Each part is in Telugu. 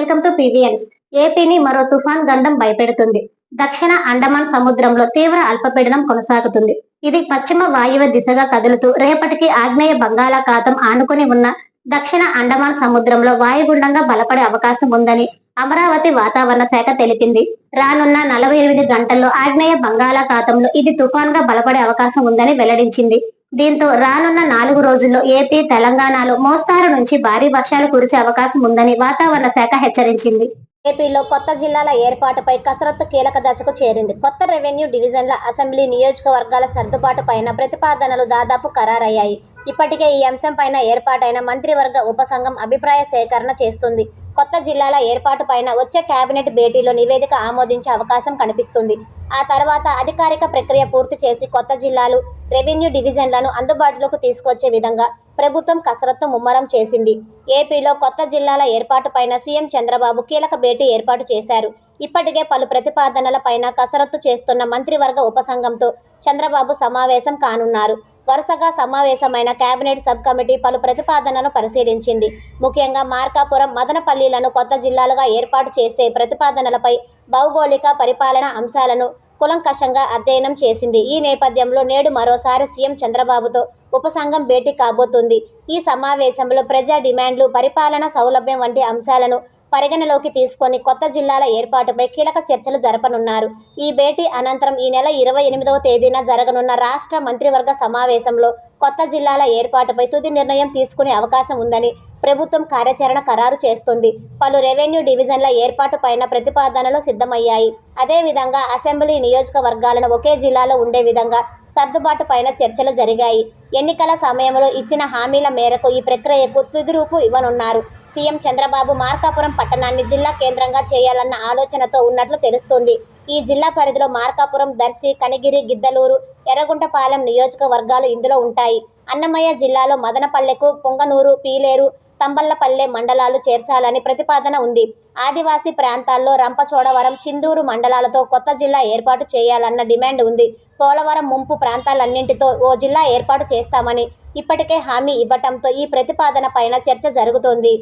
వెల్కమ్ టు పీవీఎన్స్ ఏపీని మరో తుఫాన్ గండం భయపెడుతుంది. దక్షిణ అండమాన్ సముద్రంలో తీవ్ర అల్పపీడనం కొనసాగుతుంది. ఇది పశ్చిమ వాయువ్య దిశగా కదులుతూ రేపటికి ఆగ్నేయ బంగాళాఖాతం ఆనుకుని ఉన్న దక్షిణ అండమాన్ సముద్రంలో వాయుగుండంగా బలపడే అవకాశం ఉందని అమరావతి వాతావరణ శాఖ తెలిపింది. రానున్న నలభై ఎనిమిది గంటల్లో ఆగ్నేయ బంగాళాఖాతంలో ఇది తుఫాన్గా బలపడే అవకాశం ఉందని వెల్లడించింది. దీంతో రానున్న నాలుగు రోజుల్లో ఏపీ తెలంగాణలో మోస్తారు నుంచి భారీ వర్షాలు కురిసే అవకాశం ఉందని వాతావరణ శాఖ హెచ్చరించింది. ఏపీలో కొత్త జిల్లాల ఏర్పాటుపై కసరత్తు కీలక దశకు చేరింది. కొత్త రెవెన్యూ డివిజన్ల అసెంబ్లీ నియోజకవర్గాల సర్దుబాటు పైన ప్రతిపాదనలు దాదాపు ఖరారయ్యాయి. ఇప్పటికే ఈ అంశం పైన ఏర్పాటైన మంత్రివర్గ ఉపసంఘం అభిప్రాయ సేకరణ చేస్తుంది. కొత్త జిల్లాల ఏర్పాటు పైన వచ్చే కేబినెట్ భేటీలో నివేదిక ఆమోదించే అవకాశం కనిపిస్తుంది. ఆ తర్వాత అధికారిక ప్రక్రియ పూర్తి చేసి కొత్త జిల్లాలు రెవెన్యూ డివిజన్లను అందుబాటులోకి తీసుకొచ్చే విధంగా ప్రభుత్వం కసరత్తు ముమ్మరం చేసింది. ఏపీలో కొత్త జిల్లాల ఏర్పాటు పైన సీఎం చంద్రబాబు కీలక భేటీ ఏర్పాటు చేశారు. ఇప్పటికే పలు ప్రతిపాదనల పైన కసరత్తు చేస్తున్న మంత్రివర్గ ఉపసంఘంతో చంద్రబాబు సమావేశం కానున్నారు. వరుసగా సమావేశమైన కేబినెట్ సబ్ కమిటీ పలు ప్రతిపాదనలను పరిశీలించింది. ముఖ్యంగా మార్కాపురం మదనపల్లిలను కొత్త జిల్లాలుగా ఏర్పాటు చేసే ప్రతిపాదనలపై భౌగోళిక పరిపాలన అంశాలను కులంకషంగా అధ్యయనం చేసింది. ఈ నేపథ్యంలో నేడు మరోసారి సీఎం చంద్రబాబుతో ఉపసంఘం భేటీ కాబోతుంది. ఈ సమావేశంలో ప్రజా డిమాండ్లు పరిపాలన సౌలభ్యం వంటి అంశాలను పరిగణలోకి తీసుకొని కొత్త జిల్లాల ఏర్పాటుపై కీలక చర్చలు జరపనున్నారు. ఈ భేటీ అనంతరం ఈ నెల ఇరవై ఎనిమిదవ తేదీన జరగనున్న రాష్ట్ర మంత్రివర్గ సమావేశంలో కొత్త జిల్లాల ఏర్పాటుపై తుది నిర్ణయం తీసుకునే అవకాశం ఉందని ప్రభుత్వం కార్యాచరణ ఖరారు చేస్తుంది. పలు రెవెన్యూ డివిజన్ల ఏర్పాటు పైన ప్రతిపాదనలు సిద్ధమయ్యాయి. అదేవిధంగా అసెంబ్లీ నియోజకవర్గాలను ఒకే జిల్లాలో ఉండే విధంగా సర్దుబాటు పైన చర్చలు జరిగాయి. ఎన్నికల సమయంలో ఇచ్చిన హామీల మేరకు ఈ ప్రక్రియకు తుదిరూపు ఇవ్వనున్నారు. సీఎం చంద్రబాబు మార్కాపురం పట్టణాన్ని జిల్లా కేంద్రంగా చేయాలన్న ఆలోచనతో ఉన్నట్లు తెలుస్తోంది. ఈ జిల్లా పరిధిలో మార్కాపురం దర్శి కనిగిరి గిద్దలూరు ఎర్రగుంటపాలెం నియోజకవర్గాలు ఇందులో ఉంటాయి. అన్నమయ్య జిల్లాలో మదనపల్లెకు పొంగనూరు పీలేరు తంబళ్ళపల్లె మండలాలు చేర్చాలని ప్రతిపాదన ఉంది. ఆదివాసీ ప్రాంతాల్లో రంపచోడవరం చిందూరు మండలాలతో కొత్త జిల్లా ఏర్పాటు చేయాలన్న డిమాండ్ ఉంది. పోలవరం ముంపు ప్రాంతాలన్నింటితో ఓ జిల్లా ఏర్పాటు చేస్తామని ఇప్పటికే హామీ ఇవ్వటంతో ఈ ప్రతిపాదన పైన చర్చ జరుగుతోంది.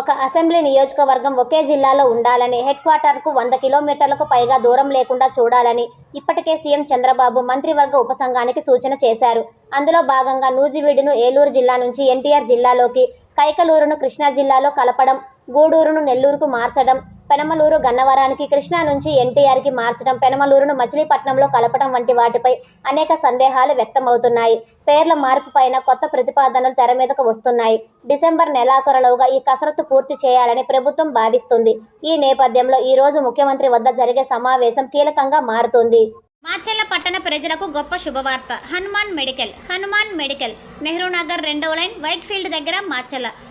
ఒక అసెంబ్లీ నియోజకవర్గం ఒకే జిల్లాలో ఉండాలని హెడ్ క్వార్టర్కు వంద కిలోమీటర్లకు పైగా దూరం లేకుండా చూడాలని ఇప్పటికే సీఎం చంద్రబాబు మంత్రివర్గ ఉపసంఘానికి సూచన చేశారు. అందులో భాగంగా నూజివీడును ఏలూరు జిల్లా నుంచి ఎన్టీఆర్ జిల్లాలోకి కైకలూరును కృష్ణా జిల్లాలో కలపడం గూడూరును నెల్లూరుకు మార్చడం పెనమలూరు గన్నవరానికి కృష్ణా నుంచి ఎన్టీఆర్కి మార్చడం పెనమలూరును మచిలీపట్నంలో కలపడం వంటి వాటిపై అనేక సందేహాలు వ్యక్తమవుతున్నాయి. పేర్ల మార్పు పైన కొత్త ప్రతిపాదనలు తెర మీదకు వస్తున్నాయి. డిసెంబర్ నెలాఖరులోగా ఈ కసరత్తు పూర్తి చేయాలని ప్రభుత్వం భావిస్తుంది. ఈ నేపథ్యంలో ఈ రోజు ముఖ్యమంత్రి వద్ద జరిగే సమావేశం కీలకంగా మారుతుంది. మాచెల్ల పట్టణ ప్రజలకు గొప్ప శుభవార్త. హనుమాన్ మెడికల్ హనుమాన్ మెడికల్ నెహ్రూ నగర్ రెండో లైన్ వైట్ ఫీల్డ్ దగ్గర మాచెల్ల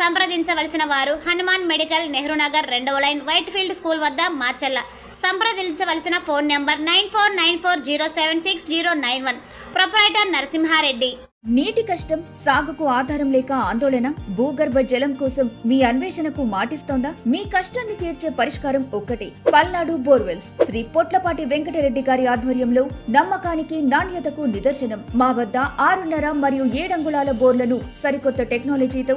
సంప్రదించవలసిన వారు హనుమాన్ మెడికల్ నెహ్రూ నగర్ రెండవ లైన్ వైట్ ఫీల్డ్ స్కూల్ వద్ద మాచల్ల సంప్రదించవలసిన phone number nine four nine four zero seven six zero nine one. Proprietor Narasimha Reddy. నీటి కష్టం సాగుకు ఆధారం లేక ఆందోళన భూగర్భ జలం కోసం మీ అన్వేషణకు మాటిస్తోందా? మీ కష్టాన్ని తీర్చే పరిష్కారం ఒక్కటే పల్నాడు బోర్వెల్స్. శ్రీ పొట్లపాటి వెంకటరెడ్డి గారి ఆధ్వర్యంలో నమ్మకానికి నాణ్యతకు నిదర్శనం. మా వద్ద ఆరున్నర మరియు ఏడంగుళాల బోర్లను సరికొత్త టెక్నాలజీతో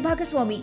ಭಾಗಸ್ವಾಮಿ.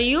మరియు